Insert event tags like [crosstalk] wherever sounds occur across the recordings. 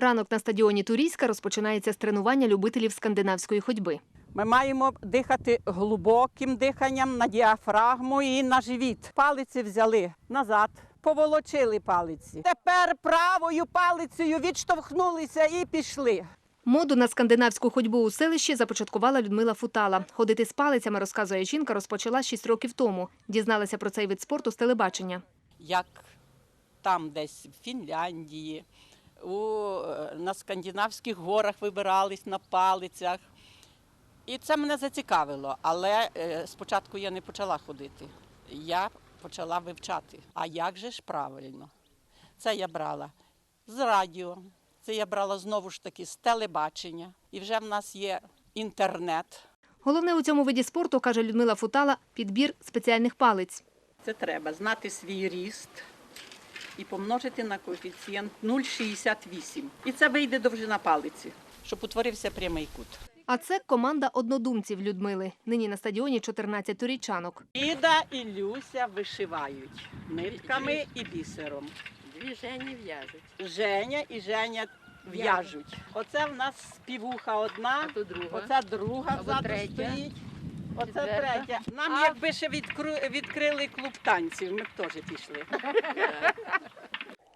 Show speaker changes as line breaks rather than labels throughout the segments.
Ранок на стадіоні Турійська розпочинається з тренування любителів скандинавської ходьби.
Ми маємо дихати глибоким диханням на діафрагму і на живіт. Палиці взяли назад, поволочили палиці. Тепер правою палицею відштовхнулися і пішли.
Моду на скандинавську ходьбу у селищі започаткувала Людмила Футала. Ходити з палицями, розказує жінка, розпочала 6 років тому. Дізналася про цей вид спорту з телебачення.
Як там десь в Фінляндії, у, е, на скандинавських горах вибирались на палицях. І це мене зацікавило, але е, спочатку я не почала ходити. Я почала вивчати. А як же ж правильно? Це я брала з радіо, це я брала знову ж таки з телебачення. І вже в нас є інтернет.
Головне у цьому виді спорту, каже Людмила Футала, підбір спеціальних палиць.
Це треба знати свій ріст і помножити на коефіцієнт 0,68. І це вийде довжина палиці, щоб утворився прямий кут.
А це команда однодумців Людмили. Нині на стадіоні 14 турійчанок.
Іда і Люся вишивають нитками і бісером.
Дві Жені в'яжуть.
Женя і Женя в'яжуть. Оце в нас співуха одна,
А то друга.
оце друга
Або
ззаду
третя.
стоїть. Оце третя. Нам
А-
якби ще відкру- відкрили клуб танців, ми б теж пішли. [laughs]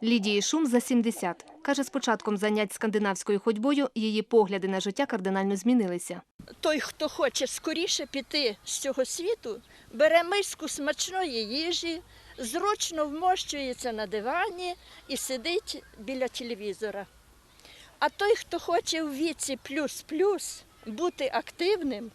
Лідії Шум за 70. Каже, з початком занять скандинавською ходьбою її погляди на життя кардинально змінилися.
той, хто хоче скоріше піти з цього світу, бере миску смачної їжі, зручно вмощується на дивані і сидить біля телевізора. А той, хто хоче в віці плюс-плюс бути активним,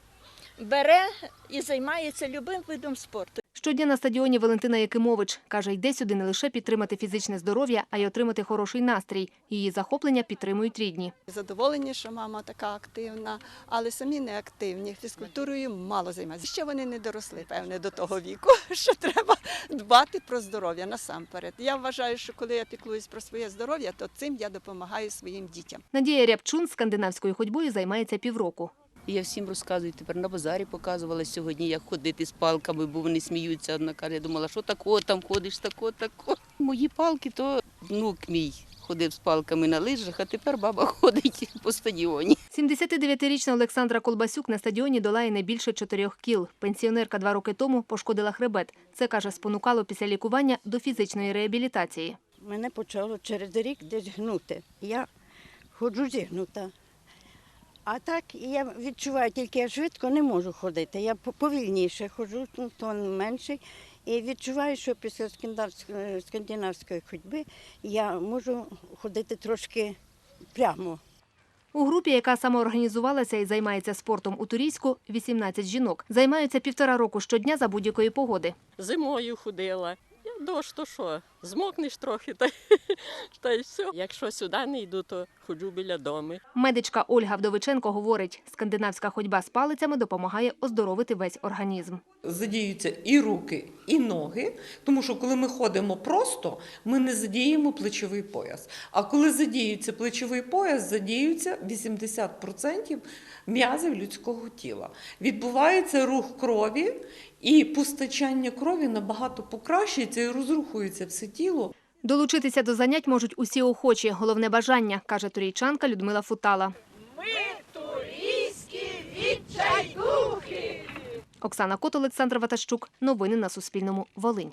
бере і займається любим видом спорту.
Щодня на стадіоні Валентина Якимович каже, йде сюди не лише підтримати фізичне здоров'я, а й отримати хороший настрій. Її захоплення підтримують рідні.
Задоволені, що мама така активна, але самі не активні. Фізкультурою мало займаються. Ще вони не доросли, певне, до того віку, [laughs] що треба дбати про здоров'я насамперед. Я вважаю, що коли я піклуюсь про своє здоров'я, то цим я допомагаю своїм дітям.
Надія Рябчун скандинавською ходьбою займається півроку.
І я всім розказую, тепер на базарі показувала сьогодні, як ходити з палками, бо вони сміються. Одна каже, я думала, що тако, там ходиш, тако, тако. Мої палки, то внук мій ходив з палками на лижах, а тепер баба [laughs] ходить по стадіоні.
79-річна Олександра Колбасюк на стадіоні долає не більше чотирьох кіл. Пенсіонерка два роки тому пошкодила хребет. Це, каже, спонукало після лікування до фізичної реабілітації.
Мене почало через рік десь гнути. Я ходжу зігнута. А так я відчуваю, тільки я швидко не можу ходити. Я повільніше ходжу, ну, тон менший. І відчуваю, що після скандинавської- скандинавської ходьби я можу ходити трошки прямо.
У групі, яка самоорганізувалася і займається спортом у Турійську, 18 жінок. Займаються півтора року щодня за будь-якої погоди.
Зимою ходила. Дощ, то що, змокнеш трохи, та, [laughs] та й все. Якщо сюди не йду, то ходжу біля дому.
Медичка Ольга Вдовиченко говорить, скандинавська ходьба з палицями допомагає оздоровити весь організм.
задіються і руки, і ноги, тому що коли ми ходимо просто, ми не задіємо плечовий пояс. А коли задіюється плечовий пояс, задіються 80% м'язів людського тіла. Відбувається рух крові, і постачання крові набагато покращується і розрухується все тіло.
Долучитися до занять можуть усі охочі. Головне бажання, каже турійчанка Людмила Футала. Ми турійські відчайдухи! Оксана Кот, Олександр Ватащук. Новини на Суспільному. Волинь.